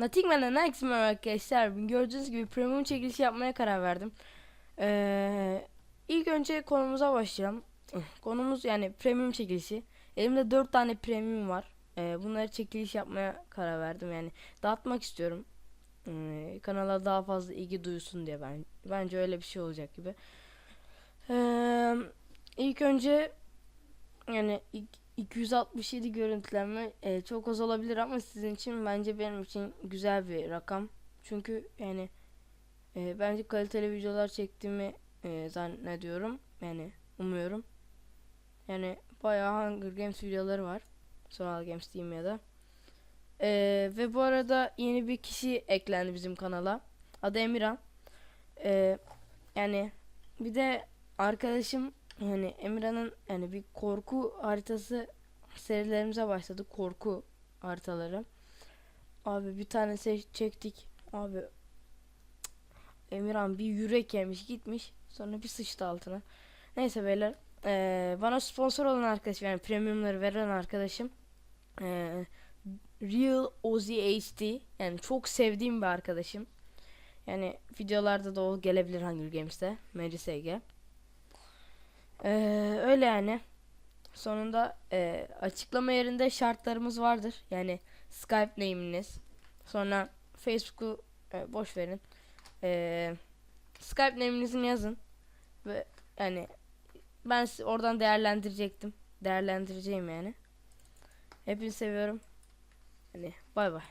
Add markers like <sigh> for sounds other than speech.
Nothingman'dan herkese merhaba arkadaşlar. Gördüğünüz gibi premium çekilişi yapmaya karar verdim. Ee, ilk önce konumuza başlayalım. <clears throat> Konumuz yani premium çekilişi. Elimde 4 tane premium var. Ee, bunları çekiliş yapmaya karar verdim. Yani dağıtmak istiyorum. Ee, kanala daha fazla ilgi duysun diye ben bence öyle bir şey olacak gibi. Ee, ilk önce yani ilk- 267 görüntülenme e, çok az olabilir ama sizin için bence benim için güzel bir rakam. Çünkü yani e, bence kaliteli videolar çektiğimi e, zannediyorum. Yani umuyorum. Yani bayağı Hunger Games videoları var. Survival Games diyeyim ya da. E, ve bu arada yeni bir kişi eklendi bizim kanala. Adı Emirhan. E, yani bir de arkadaşım yani Emirhan'ın yani bir korku haritası serilerimize başladı. Korku haritaları. Abi bir tane çektik. Abi Emirhan bir yürek yemiş gitmiş. Sonra bir sıçtı altına. Neyse beyler. eee, bana sponsor olan arkadaşım yani premiumları veren arkadaşım eee, Real Ozzy HD yani çok sevdiğim bir arkadaşım. Yani videolarda da o gelebilir Hunger Games'te. MCSG. Eee öyle yani. Sonunda eee, açıklama yerinde şartlarımız vardır. Yani Skype name'iniz. Sonra Facebook'u e, boş verin. Eee, Skype name'inizi yazın. Ve yani ben oradan değerlendirecektim. Değerlendireceğim yani. Hepinizi seviyorum. Hani bay bay.